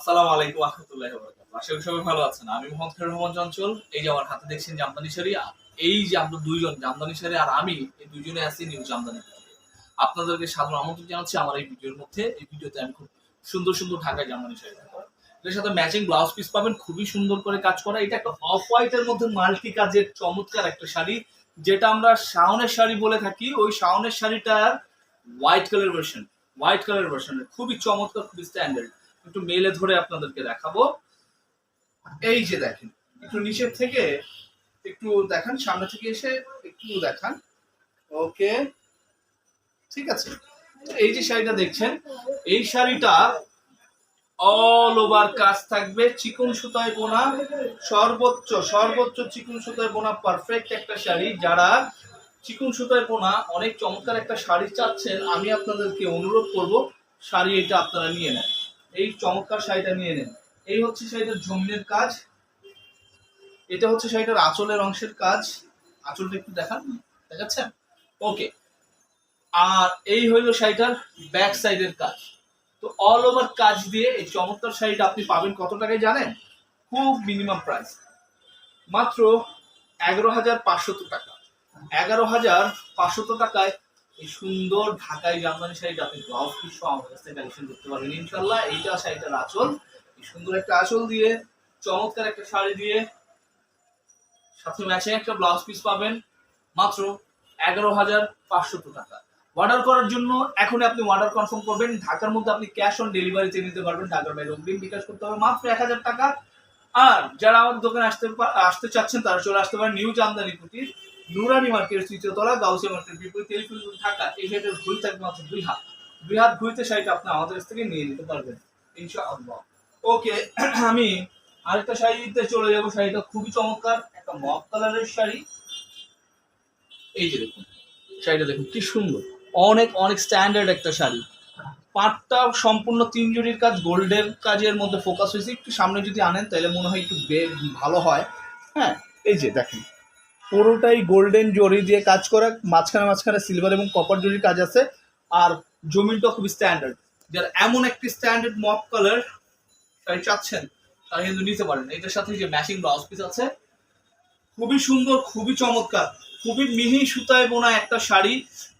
আসসালামু আলাইকুম আহমতুল্লাহ আশা করি সবাই ভালো আছেন। আমি মোহাম্মদ রহমান চঞ্চল। এই যে আমার হাতে দেখছেন জামদানি শাড়ি এই যে আমরা দুইজন, জামদানি শাড়ি আর আমি, এই দুইজনে আছি নিউ জামদানি আপনাদেরকে সাধারণ আমন্ত্রণ জানাচ্ছি আমার এই ভিডিওর মধ্যে। এই ভিডিওতে আমি খুব সুন্দর সুন্দর ঢাকায় জামদানি শাড়ি। এর সাথে ম্যাচিং ব্লাউজ পিস পাবেন, খুবই সুন্দর করে কাজ করা। এটা একটা অফ হোয়াইটের মধ্যে মাল্টি কাজের চমৎকার একটা শাড়ি, যেটা আমরা শাওনের শাড়ি বলে থাকি। ওই শাওনের শাড়িটার white colour version white colour ভার্সনের খুবই চমৎকার, খুবই স্ট্যান্ডার্ড একটু মেলে ধরে আপনাদেরকে দেখাবো। এই যে দেখেন, একটু নিচের থেকে একটু দেখান, সামনে থেকে এসে একটু দেখান। ওকে, ঠিক আছে। এই যে শাড়িটা দেখছেন, এই শাড়িটা অল ওভার কাজ থাকবে। চিকন সুতায় বোনা, সর্বোচ্চ সর্বোচ্চ চিকন সুতায় বোনা পারফেক্ট একটা শাড়ি। যারা চিকন সুতায় বোনা, অনেক চমৎকার একটা শাড়ি চাচ্ছেন, আমি আপনাদেরকে অনুরোধ করব, শাড়ি এটা আপনারা নিয়ে নেন। এই চমৎকার শাড়িটা নিয়ে নেন। এই হচ্ছে শাড়িটার জমিনের কাজ। এটা হচ্ছে শাড়িটার আঁচলের অংশের কাজ। আঁচলটা একটু দেখান। দেখাচ্ছেন? ওকে। আর এই হইল শাড়িটার ব্যাক সাইডের কাজ। তো অল ওভার কাজ দিয়ে এই চমৎকার শাড়িটা আপনি পাবেন কত টাকায় জানেন? খুব মিনিমাম প্রাইস মাত্র এগারো হাজার পাঁচশত টাকা। এগারো হাজার পাঁচশত টাকায় এই সুন্দর ঢাকাই জামদানি শাড়িটা আপনি ব্লাউজ পিস আমার কাছ থেকে কালেকশন করতে পারবেন। ইনশাল্লাহ এইটা শাড়িটার আঁচল। এই সুন্দর একটা আঁচল দিয়ে, চমৎকার একটা শাড়ি দিয়ে সাথে ম্যাচিং একটা ব্লাউজ পিস পাবেন। মাত্র এগারো হাজার পাঁচশো টাকা। অর্ডার করার জন্য এখন আপনি অর্ডার কনফার্ম করবেন। ঢাকার মধ্যে আপনি ক্যাশ অন ডেলিভারিতে নিতে পারবেন। ঢাকার বাইরে অগ্রিম বিকাশ করতে হবে মাত্র এক হাজার টাকা। আর যারা আমাদের দোকানে আসতে আসতে চাচ্ছেন, তারা চলে আসতে পারেন নিউ জামদানি কুটির নুরানি মার্কেট তৃতীয় তলা গাউসিয়া মার্কেট বিপরীত টেলিফোন ঢাকা। এই শাড়িটার ঘুরি থাকবে মাত্র দুই হাত। দুই হাত ঘুরিতে শাড়িটা আপনি আমাদের কাছ থেকে নিয়ে নিতে পারবেন, ইনশাআল্লাহ। ওকে, আমি আরেকটা শাড়িতে চলে যাব। শাড়িটা খুবই চমৎকার, একটা মক কালারের শাড়ি। এই যে দেখুন, শাড়িটা দেখুন কি সুন্দর। অনেক অনেক স্ট্যান্ডার্ড একটা শাড়ি। পাটটা সম্পূর্ণ তিন জুড়ির কাজ, গোল্ডের কাজের মধ্যে ফোকাস হয়েছে। একটু সামনে যদি আনেন, তাহলে মনে হয় একটু ভালো হয়। হ্যাঁ এই যে দেখেন পুরোটাই গোল্ডেন জরি দিয়ে কাজ করা, মাঝখানে মাঝখানে সিলভার এবং কপার জরির কাজ আছে। আর জমিনটা খুব স্ট্যান্ডার্ড যার এমন একটি স্ট্যান্ডার্ড মপ কালার শাড়ি চাচ্ছেন, তারা কিন্তু নিতে পারেন। এটার সাথে যে ম্যাচিং ব্লাউজ পিস আছে, খুবই সুন্দর, খুবই চমৎকার, খুবই মিহি সুতায় বোনা একটা শাড়ি।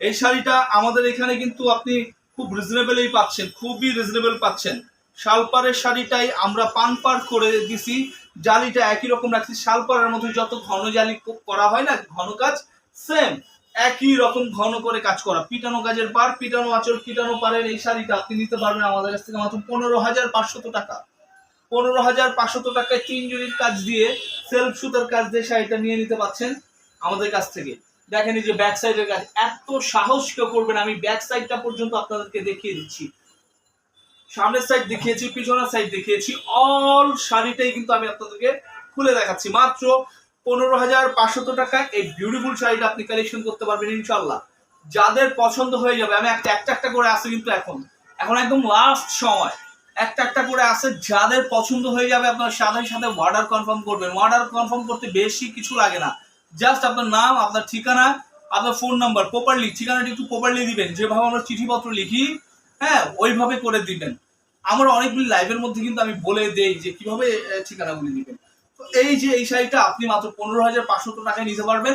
এই শাড়িটা আমাদের এখানে কিন্তু আপনি খুব রিজনেবলই পাচ্ছেন, খুবই রিজনেবল পাচ্ছেন। শালপাড়ের শাড়িটাই আমরা পান পার করে দিছি জালিটা একই রকম রাখছি, শালপাড়ের মধ্যে যত ঘন জালি করা হয় না, ঘন কাজ সেম একই রকম ঘন করে কাজ করা। পিটানো কাজের পার পিটানো আঁচল, পিটানো পারের এই শাড়িটা আপনি নিতে পারবেন আমাদের কাছ থেকে মাত্র পনেরো হাজার পাঁচশত টাকা। পনেরো হাজার পাঁচশত টাকায় তিন জুড়ির কাজ দিয়ে সেলফ সুতার কাজ দিয়ে শাড়িটা নিয়ে নিতে পারছেন আমাদের কাছ থেকে। দেখেন এই যে ব্যাক সাইডের কাজ, এত সাহস কেউ করবেন আমি ব্যাক সাইডটা পর্যন্ত আপনাদেরকে দেখিয়ে দিচ্ছি। সামনের সাইড দেখিয়েছি, পিছনের সাইড দেখিয়েছি। অল শাড়িটাই কিন্তু আমি আপনাদেরকে খুলে দেখাচ্ছি। মাত্র পনেরো হাজার পাঁচশত টাকায় এই বিউটিফুল শাড়িটা আপনি কালেকশন করতে পারবেন ইনশাল্লাহ যাদের পছন্দ হয়ে যাবে, আমি একটা একটা একটা করে আসে কিন্তু এখন। এখন একদম লাস্ট সময়। একটা একটা করে আসে যাদের পছন্দ হয়ে যাবে, আপনার সাথে সাথে অর্ডার কনফার্ম করবেন। অর্ডার কনফার্ম করতে বেশি কিছু লাগে না। জাস্ট আপনার নাম, আপনার ঠিকানা, আপনার ফোন নাম্বার প্রপারলি ঠিকানাটি একটু প্রপারলি দিবেন। যেভাবে আমরা চিঠিপত্র লিখি হ্যাঁ ওইভাবে করে দিবেন। আমার অনেকগুলি লাইভের মধ্যে কিন্তু আমি বলে দেই যে কীভাবে ঠিকানাগুলি দিবেন। তো এই যে এই শাড়িটা আপনি মাত্র পনেরো হাজার পাঁচশো টাকায় নিতে পারবেন।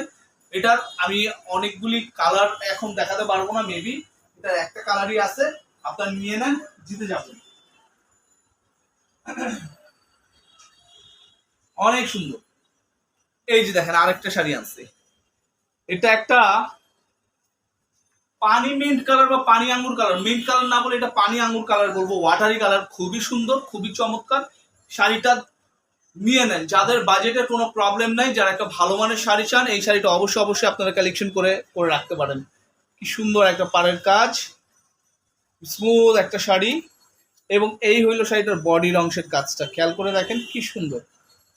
এটার আমি অনেকগুলি কালার এখন দেখাতে পারব না মেবি এটার একটা কালারই আছে, আপনার নিয়ে নেন, জিতে যাবেন। অনেক সুন্দর। এই যে দেখেন, আরেকটা শাড়ি আনছে। এটা একটা পানি মিন্ট কালার বা পানি আঙ্গুর কালার মিন্ট কালার না বলে এটা পানি আঙ্গুর কালার বলব। ওয়াটারি কালার খুবই সুন্দর, খুবই চমৎকার। শাড়িটা নিয়ে নেন। যাদের বাজেটের কোনো প্রবলেম নাই, যারা একটা ভালো মানের শাড়ি চান, এই শাড়িটা অবশ্যই অবশ্যই আপনারা কালেকশন করে করে রাখতে পারেন। কি সুন্দর একটা পাড়ের কাজ। স্মুথ একটা শাড়ি। এবং এই হইল শাড়িটার বডির অংশের কাজটা। খেয়াল করে দেখেন কি সুন্দর।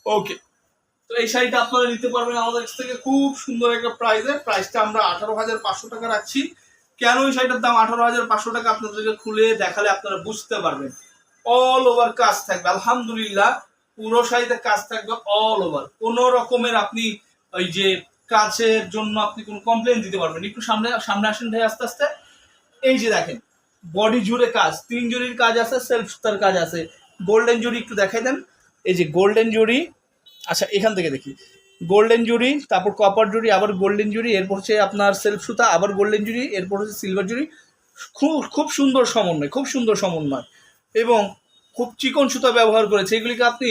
ওকে তো এই শাড়িটা আপনারা নিতে পারবেন আমাদের কাছ থেকে। খুব সুন্দর একটা প্রাইসে প্রাইসটা আমরা আঠারো হাজার পাঁচশো টাকা রাখছি। কেন এই শাড়িটার দাম আঠারো হাজার পাঁচশো টাকা আপনাদেরকে খুলে দেখালে আপনারা বুঝতে পারবেন। অল ওভার কাজ থাকবে। আলহামদুলিল্লাহ, পুরো শাড়িতে কাজ থাকবে অল ওভার কোনো রকমের আপনি ওই যে কাজের জন্য আপনি কোনো কমপ্লেন দিতে পারবেন একটু সামনে সামনে আসেন ভাই আস্তে আস্তে। এই যে দেখেন বডি জুড়ে কাজ, তিন জুড়ির কাজ আছে সেলফ সুতার কাজ আছে। গোল্ডেন জুড়ি একটু দেখাই দেন। এই যে গোল্ডেন জুড়ি আচ্ছা এখান থেকে দেখি। গোল্ডেন জুড়ি তারপর কপার জুড়ি আবার গোল্ডেন জুড়ি এরপর হচ্ছে আপনার সেলফ সুতা, আবার গোল্ডেন জুড়ি এরপর হচ্ছে সিলভার জুড়ি খুব খুব সুন্দর সমন্বয়, খুব সুন্দর সমন্বয়। এবং খুব চিকন সুতা ব্যবহার করেছে। এগুলিকে আপনি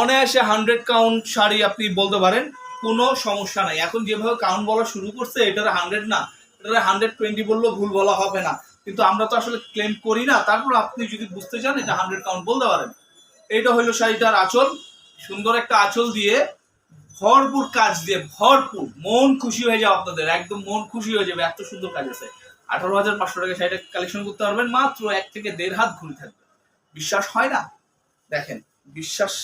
অনায়াসে হান্ড্রেড কাউন্ট শাড়ি আপনি বলতে পারেন, কোনো সমস্যা নাই। এখন যেভাবে কাউন্ট বলা শুরু করছে, এটার হান্ড্রেড না, এটার হান্ড্রেড টোয়েন্টি বললেও ভুল বলা হবে না। কিন্তু আমরা তো আসলে ক্লেম করি না। তারপর আপনি যদি বুঝতে চান, এটা হান্ড্রেড কাউন্ট বলতে পারেন। এটা হলো শাড়িটার আঁচল। সুন্দর একটা আঁচল দিয়ে ভরপুর কাজ দিয়ে ভরপুর। মন খুশি হয়ে যাবে আপনাদের, একদম মন খুশি হয়ে যাবে, এত সুন্দর কাজ আছে। আঠারো হাজার পাঁচশো টাকা শাড়িটা কালেকশন করতে পারবেন, মাত্র এক থেকে দেড় হাত ঘুরে থাকবে। বিশ্বাস হয় না? দেখেন, বিশ্বাস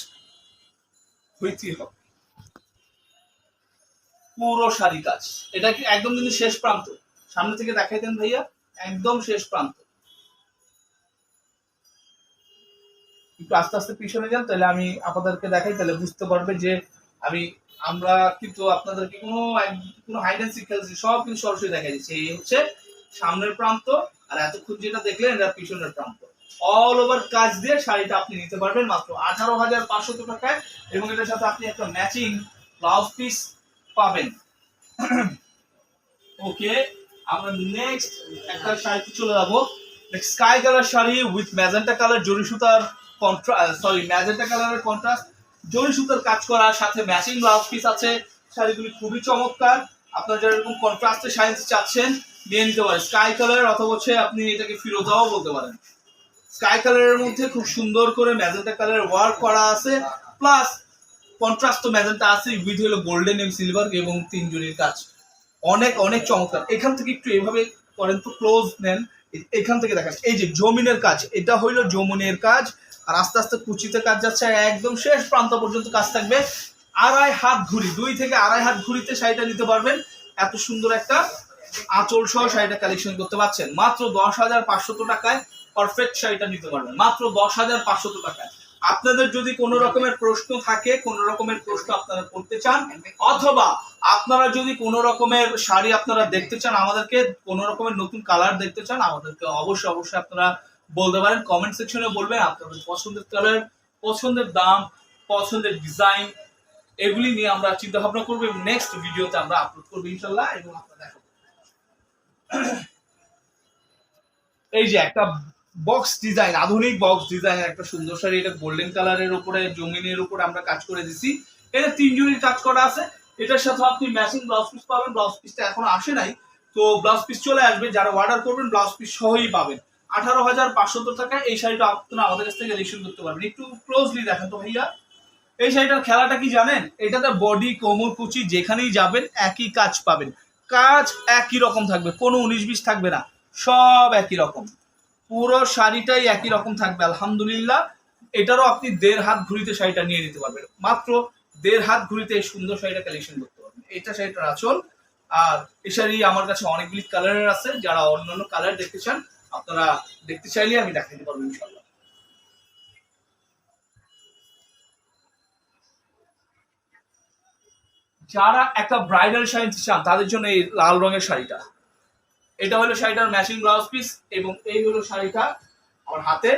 হইতেই হবে। পুরো শাড়ি কাজ। এটা কি একদম কিন্তু শেষ প্রান্ত? সামনে থেকে দেখাই দেন ভাইয়া, একদম শেষ প্রান্ত। একটু আস্তে আস্তে পিছনে যান, তাহলে আমি আপনাদেরকে দেখাই, তাহলে বুঝতে পারবে যে আমি, আমরা কিন্তু আপনাদেরকে কোনো কোনো হাইড অ্যান্ড সিক খেলছি সব কিন্তু সরাসরি দেখা দিচ্ছে। এই হচ্ছে সামনের প্রান্ত, আর এতক্ষণ যেটা দেখলেন, এটা পিছনের প্রান্ত। অল ওভার কাজ দিয়ে শাড়িটা আপনি নিতে পারবেন মাত্র আঠারো হাজার পাঁচশো টাকায়, এবং এটার সাথে আপনি একটা ম্যাচিং ব্লাউজ পিস পাবেন। ওকে আমরা নেক্সট একটা শাড়িতে চলে যাব। Sky colour sari with magenta colour জরি সুতার সরি ম্যাজেন্টা কালারের কন্ট্রাস্ট জরি সুতার কাজ করা, সাথে ম্যাচিং ব্লাউজ পিস আছে। শাড়িগুলি খুবই চমৎকার। আপনারা যারা এরকম কন্ট্রাস্টে শাড়ি চাচ্ছেন, নিয়ে নিতে পারেন। স্কাই কালার অথবা হচ্ছে আপনি এটাকে ফিরোজাও বলতে পারেন। স্কাই কালারের মধ্যে খুব সুন্দর করে ম্যাজেন্টা কালারের ওয়ার্ক করা আছে। প্লাস কন্ট্রাস্ট তো ম্যাজেন্টা আছে উইথ হলো গোল্ডেন এম সিলভার এবং তিন জনের কাজ। অনেক অনেক চমৎকার। এখান থেকে একটু এভাবে করেন তো ক্লোজ নেন। এখান থেকে দেখা যাচ্ছে। এই যে জমিনের কাজ, এটা হইল জমুনের কাজ। আর আস্তে আস্তে কুচিতে কাজ যাচ্ছে একদম শেষ প্রান্ত পর্যন্ত কাজ থাকবে। আড়াই হাত ঘুরি দুই থেকে আড়াই হাত ঘুরিতে শাড়িটা নিতে পারবেন। এত সুন্দর একটা আঁচল সহ শাড়িটা কালেকশন করতে পারছেন মাত্র দশ হাজার পাঁচশত টাকায় পারফেক্ট শাড়িটা নিতে পারবেন। মাত্র দশ হাজার পাঁচশত টাকায়। আপনাদের যদি কোনো রকমের প্রশ্ন থাকে, কোনো রকমের প্রশ্ন আপনারা করতে চান, অথবা আপনারা যদি কোনো রকমের শাড়ি আপনারা দেখতে চান, আমাদেরকে কোনো রকমের নতুন কালার দেখতে চান, আমাদেরকে অবশ্যই অবশ্যই আপনারা বলতে পারেন কমেন্ট সেকশনে বলবেন, আপনাদের পছন্দের কালার পছন্দের দাম, পছন্দের ডিজাইন এগুলি নিয়ে আমরা চিন্তা ভাবনা করব এবং নেক্সট ভিডিওতে আমরা আপলোড করব ইনশাল্লাহ এবং আপনারা দেখাবো। এই যে একটা বক্স ডিজাইন আধুনিক বক্স ডিজাইন একটা সুন্দর শাড়ি, এটা গোল্ডেন কালারের উপরে, জমিনের উপরে আমরা কাজ করে দিছি। এটা তিন কাজ করা আছে। এটার সাথে আপনি ম্যাচিং ব্লাউজ পিস পাবেন। ব্লাউজ পিসটা এখনও আসে নাই। তো ব্লাউজ পিস চলে আসবে। যারা অর্ডার করবেন ব্লাউজ পিস সহই পাবেন। আঠারো হাজার পাঁচশো টাকায় এই শাড়িটা আপনারা আমাদের কাছ থেকে রিসিভ করতে পারবেন। একটু ক্লোজলি দেখেন তো ভাইয়া। এই শাড়িটার খেলাটা কি জানেন? এটাতে বডি কোমর, কুচি যেখানেই যাবেন, একই কাজ পাবেন। কাজ একই রকম থাকবে, কোনো উনিশ বিশ থাকবে না, সব একই রকম। পুরো শাড়িটাই একই রকম থাকবে, আলহামদুলিল্লাহ। এটারও আপনি দেড় হাত ঘুরিতে শাড়িটা নিয়ে নিতে পারবেন। মাত্র দেড় হাত ঘুরিতে সুন্দর শাড়িটা কালেকশন করতে পারবেন। এটা শাড়িটার আঁচল। আর এই শাড়ি আমার কাছে অনেকগুলি কালারের আছে, যারা অন্যান্য কালার দেখতে চান আপনারা দেখতে চাইলে আমি দেখাতে পারব ইনশাল্লাহ যারা একটা ব্রাইডাল শাড়ি চান, তাদের জন্য এই লাল রঙের শাড়িটা। এটা হলো শাড়িটার ম্যাচিং ব্লাউজ পিস এবং এই হলো শাড়িটা আমার হাতে।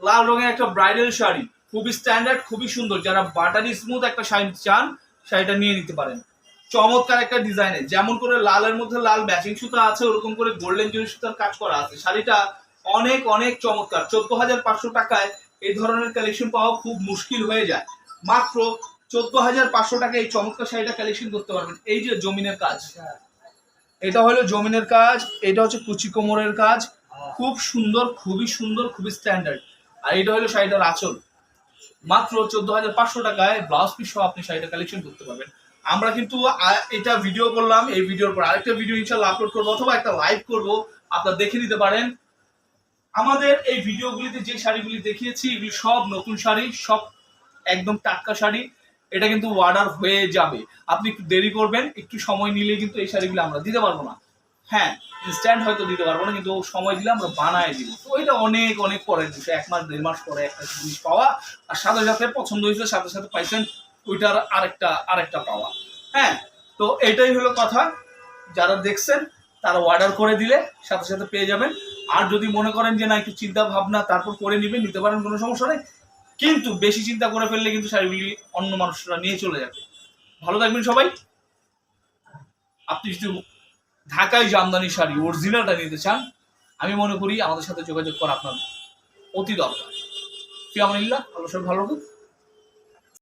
লাল রঙের একটা ব্রাইডাল শাড়ি, খুবই স্ট্যান্ডার্ড খুবই সুন্দর। যারা বাটারি স্মুথ একটা শাড়ি চান, শাড়িটা নিয়ে নিতে পারেন। চমৎকার একটা ডিজাইনের যেমন করে লালের মধ্যে লাল ম্যাচিং সুতা আছে, ওরকম করে গোল্ডেন জরি সুতার কাজ করা আছে। শাড়িটা অনেক অনেক চমৎকার। চোদ্দ হাজার পাঁচশো টাকায় এই ধরনের কালেকশন পাওয়া খুব মুশকিল হয়ে যায়। মাত্র চোদ্দ হাজার পাঁচশো টাকায় এই চমৎকার শাড়িটা কালেকশন করতে পারবেন। এই যে জমিনের কাজ। এটা হলো জমিনের কাজ, এটা হচ্ছে কুচি কোমরের কাজ। খুব সুন্দর, খুবই সুন্দর, খুবই স্ট্যান্ডার্ড আর এটা হলো শাড়িটার আঁচল। মাত্র চোদ্দ হাজার পাঁচশো টাকায় ব্লাউজ পিস আপনি শাড়িটা কালেকশন করতে পারবেন। আমরা কিন্তু এটা ভিডিও করলাম, এই ভিডিওর পর আরেকটা ভিডিও ইনশাল্লাহ আপলোড করব অথবা একটা লাইভ করব। আপনারা দেখে নিতে পারেন। আমাদের এই ভিডিওগুলিতে যে শাড়িগুলি দেখিয়েছি, এগুলি সব নতুন শাড়ি, সব একদম টাটকা শাড়ি। এটা কিন্তু অর্ডার হয়ে যাবে। আপনি একটু দেরি করবেন, একটু সময় নিলে কিন্তু এই শাড়িগুলো আমরা দিতে পারব না। হ্যাঁ ইনস্ট্যান্ট হয়তো দিতে পারব না, কিন্তু সময় দিলে আমরা বানায় দিব। তো এটা অনেক অনেক পরের বিষয়। এক মাস, দেড় মাস পরে একটা জিনিস পাওয়া, আর সাথে সাথে পছন্দ হয়েছে, সাথে সাথে পাইছেন ওইটার আরেকটা আরেকটা পাওয়া। হ্যাঁ তো এটাই হলো কথা। যারা দেখছেন, তারা অর্ডার করে দিলে সাথে সাথে পেয়ে যাবেন। আর যদি মনে করেন যে না, একটু চিন্তা ভাবনা, তারপর করে নেবেন, নিতে পারেন, কোনো সমস্যা নেই। কিন্তু বেশি চিন্তা করে ফেললে কিন্তু শাড়িগুলি অন্য মানুষরা নিয়ে চলে যাবে। ভালো থাকবেন সবাই। আপনি যদি ঢাকায় জামদানি শাড়ি অরিজিনালটা নিতে চান, আমি মনে করি আমাদের সাথে যোগাযোগ করা আপনার অতি দরকার। ফিয়ামানিল্লাহ আল্লাহ সব ভালো রাখুন